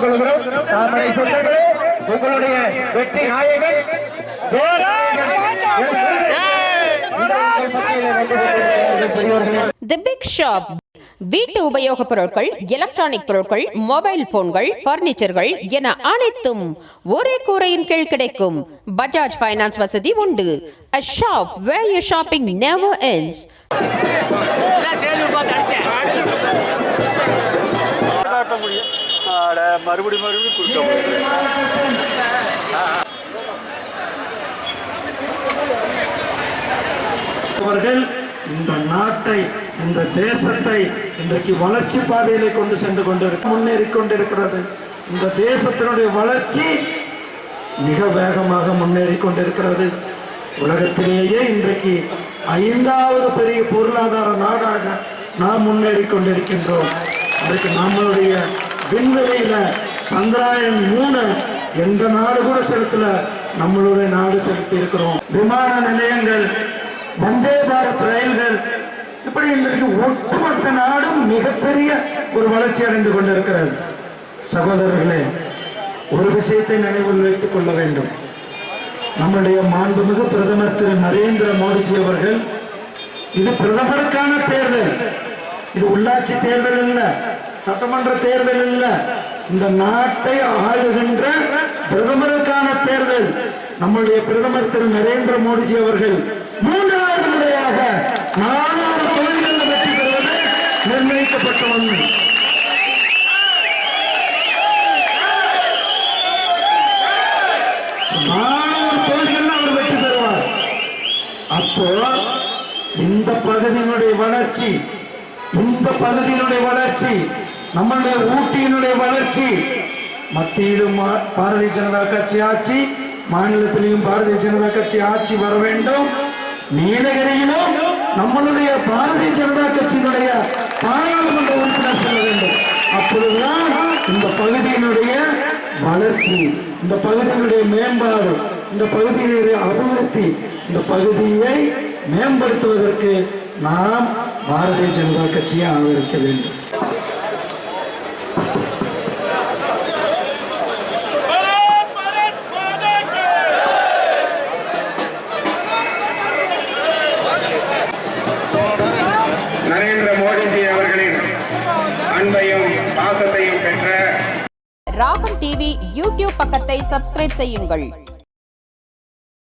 கேட்டுக்கொள்கிறோம் தாமரை சொந்தங்களே உங்களுடைய வெற்றி நாயகன் தி பிக் ஷாப் வீட்டு உபயோகப் பொருட்கள் எலக்ட்ரானிக் பொருட்கள் மொபைல் போன்கள் பர்னிச்சர்கள் என அனைத்தும் ஒரே கூரையின் கீழ் கிடைக்கும். பஜாஜ் ஃபைனான்ஸ் வசதி உண்டு. A shop where your shopping never ends. காட்ட முடியும் ஆட மறுபடி மறுபடியும் கொடுக்க முடியும் அவர்கள் இந்த நாட்டை இந்த தேசத்தை இன்றைக்கு வளர்ச்சி பாதையிலே கொண்டு சென்று கொண்டிருக்க முன்னேறி கொண்டிருக்கிறது. இந்த தேசத்தினுடைய வளர்ச்சி மிக வேகமாக முன்னேறி கொண்டிருக்கிறது. உலகத்திலேயே இன்றைக்கு ஐந்தாவது பெரிய பொருளாதார நாடாக நாம் முன்னேறி கொண்டிருக்கின்றோம். அதுக்கு நம்மளுடைய விண்வெளியில சந்திராயன் மூணு எந்த நாடு கூட செலுத்தல. நம்மளுடைய நாடு செலுத்தி இருக்கிறோம். விமான நிலையங்கள் வந்தே பாரத் ரயில்கள் இப்படி இன்றைக்கு ஒட்டுமொத்த நாடும் மிகப்பெரிய ஒரு வளர்ச்சி அடைந்து கொண்டிருக்கிறது. சகோதரர்களே ஒரு விஷயத்தை நினைவில் வைத்துக் கொள்ள வேண்டும். நம்முடைய மாண்புமிகு பிரதமர் திரு நரேந்திர மோடிஜி அவர்கள் இது பிரதமருக்கான தேர்தல். இது உள்ளாட்சி தேர்தல் இல்ல சட்டமன்ற தேர்தல் இல்ல. இந்த நாட்டை ஆளுகின்ற பிரதமருக்கான தேர்தல். நம்முடைய பிரதமர் திரு நரேந்திர மோடிஜி அவர்கள் மூன்றாவது முறையாக நானூறு தொழில்களில் வெற்றி பெறுவது நிர்ணயிக்கப்பட்ட ஒன்று நானூறு தொழில்கள் அவர் வெற்றி பெறுவார். அப்போ இந்த பகுதியினுடைய வளர்ச்சி இந்த பகுதியினுடைய வளர்ச்சி நம்மளுடைய ஊட்டியினுடைய வளர்ச்சி. மத்தியிலும் மா- பாரதிய ஜனதா கட்சி ஆட்சி மாநிலத்திலையும் பாரதிய ஜனதா கட்சி ஆட்சி வர வேண்டும். நீலகிரியிலும் நம்மளுடைய பாரதிய ஜனதா கட்சியினுடைய பாராளுமன்ற உறுப்பினர் செல்ல வேண்டும். அப்பொழுதுதான் இந்த பகுதியினுடைய வளர்ச்சி இந்த பகுதியினுடைய மேம்பாடு இந்த பகுதியினுடைய அபிவிருத்தி இந்த பகுதியை மேம்படுத்துவதற்கு நாம் பாரதிய ஜனதா கட்சியை ஆதரிக்க வேண்டும். அன்பையும் பாசத்தையும் பெற்ற ராகம் டிவி யூடியூப் பக்கத்தை சப்ஸ்கிரைப் செய்யுங்கள்.